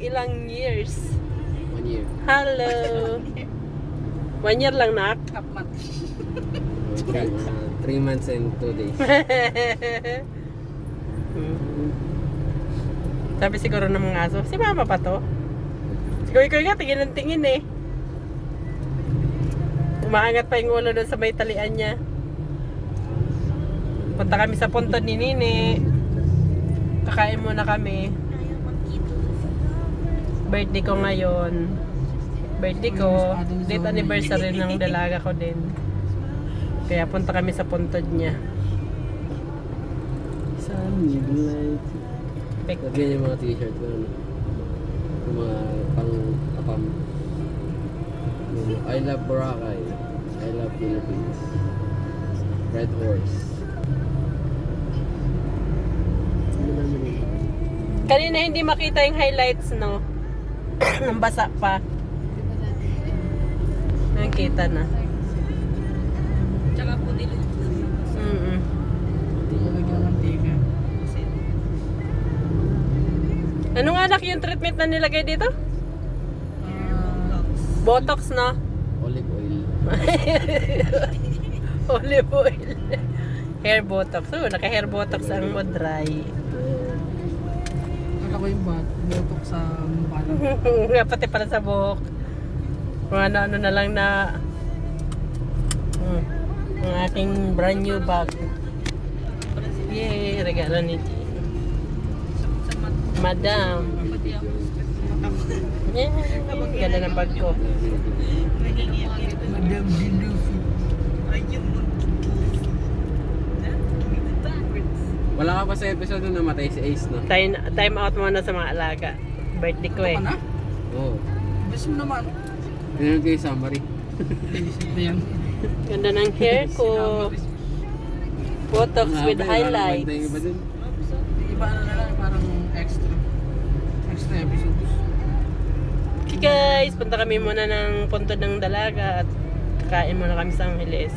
Ilang years. One year. Hello. One year lang, nak. Half month. Three, uh, three months and two days. Hmm. Sabi siguro ng mga aso, si mama pa to. Siguro ikaw nga, tingin ng tingin eh. Umaangat pa yung ulo doon sa may talian niya. Punta kami sa punto ni Nini. Kakain muna kami. Birthday ko ngayon. Birthday ko. Date anniversary ng dalaga ko din. Kaya punta kami sa puntod niya. Sunlight. Pek. Lagyan yung mga t-shirt ko. Ano? Yung mga pang apam. Yung I love Boracay. I love Philippines. Red Horse. Kanina hindi makita yung highlights, no? Nang basa pa. Nakita na. Tsaka po nilog. Mm Lagyan ng mantika. Kasi Anong anak yung treatment na nilagay dito? Botox, no? Olive oil. Olive oil. hair botox. Oh, naka-hair botox ang mo Kala ko yung bat, botok sa mukha lang. Pati pala sa buhok. Kung ano-ano na lang na mm, ang aking brand new bag. Yay! Regalo ni. Madam. Yeah, ganda ng bag ko. Madam Dilufi. Ayun mo. Wala ka pa sa episode nung namatay si Ace, no? Time, time out muna sa mga alaga. Birthday ko eh. Ano? Oo. Bis mo naman. Ganun ko yung summary. Ganda ng hair ko. Botox Ang with haba, wala highlights. naman tayong iba dun. Iba na lang, parang extra. Extra episodes. Okay guys, punta kami muna ng punto ng dalaga at kakain muna kami sa Angeles.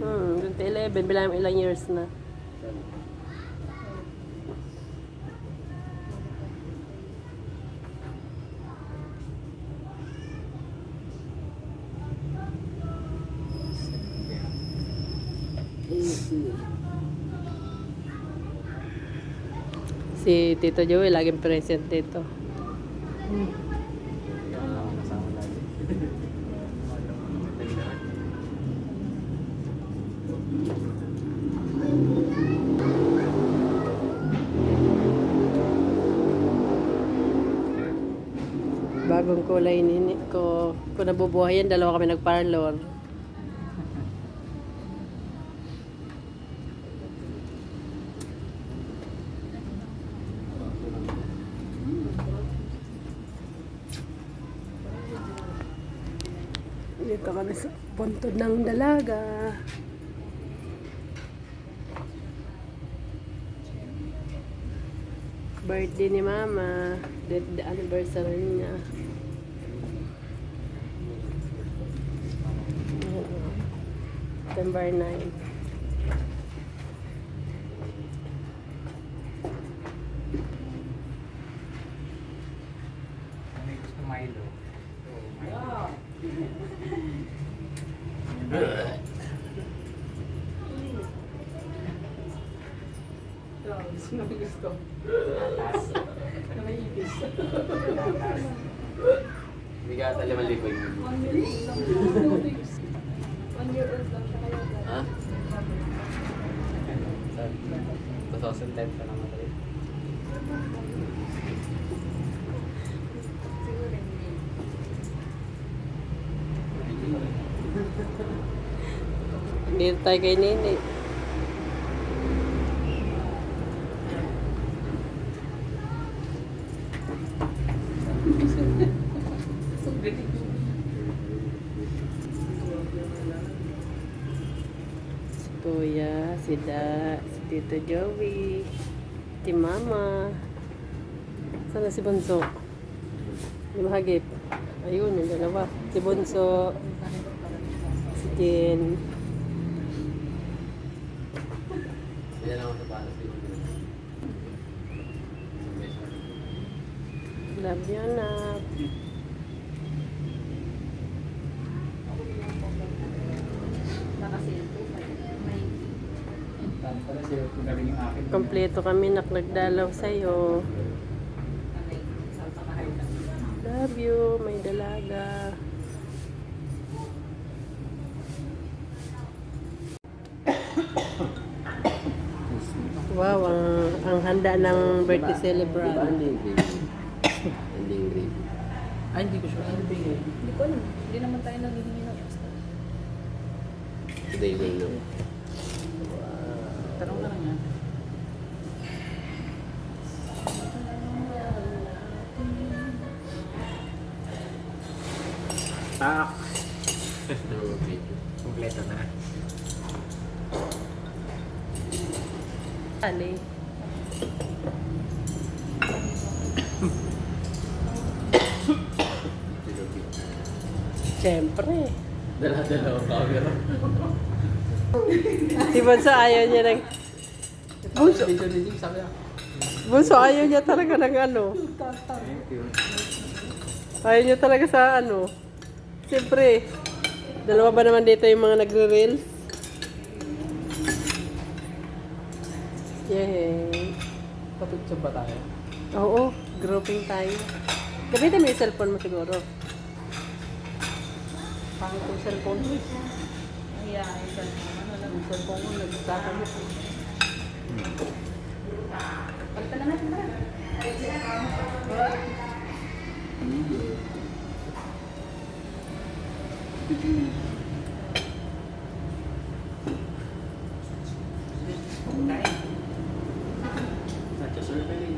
Hmm, 2011, bilang ilang years na. Si Tito Joey laging present dito. Bagong kulay nini ko. Kung nabubuhay yan, dalawa kami nagparlor. Dito kami sa puntod ng dalaga. Birthday ni Mama. The, anniversary niya. September 9. Sino gusto? Atas. Na may ibis. Atas. Bigata lima libo yung... Ha? Sa 2010 pa namatay. Dito tayo kay Nini. Si Kuya, si Tito Joey, si Mama. Sana si Bunso? Yung mahagip. Ayun, yung dalawa. Si Bunso, si dito. Love you, anak. Pala siya, kung galing yung akin. Kompleto kami nak nagdalaw sa'yo. Love you, may dalaga. Wow, ang, ang handa ng birthday Diba celebrant. ending gravy? Ending gravy. Ay, hindi ko sure. Ano ba yun? Hindi ko alam. Hindi naman tayo naghihingi ng extra. Today will know. Tanong na lang yan. Tak. Video? Kompleto na. Ali. Siyempre. Dala-dala ang camera. Si Bunso ayaw niya ng... Bunso. Bunso ayaw niya talaga ng ano. Ayaw niya talaga sa ano. Siyempre, dalawa ba naman dito yung mga nagre-reels? Yay. Papicture ba tayo? Oo, grouping tayo. Gamitin mo yung cellphone mo siguro. Pangit yung cellphone mo. Kaya, ito. Yung cellphone ko, nagsasagot. Pagta na natin ba? That's a survey.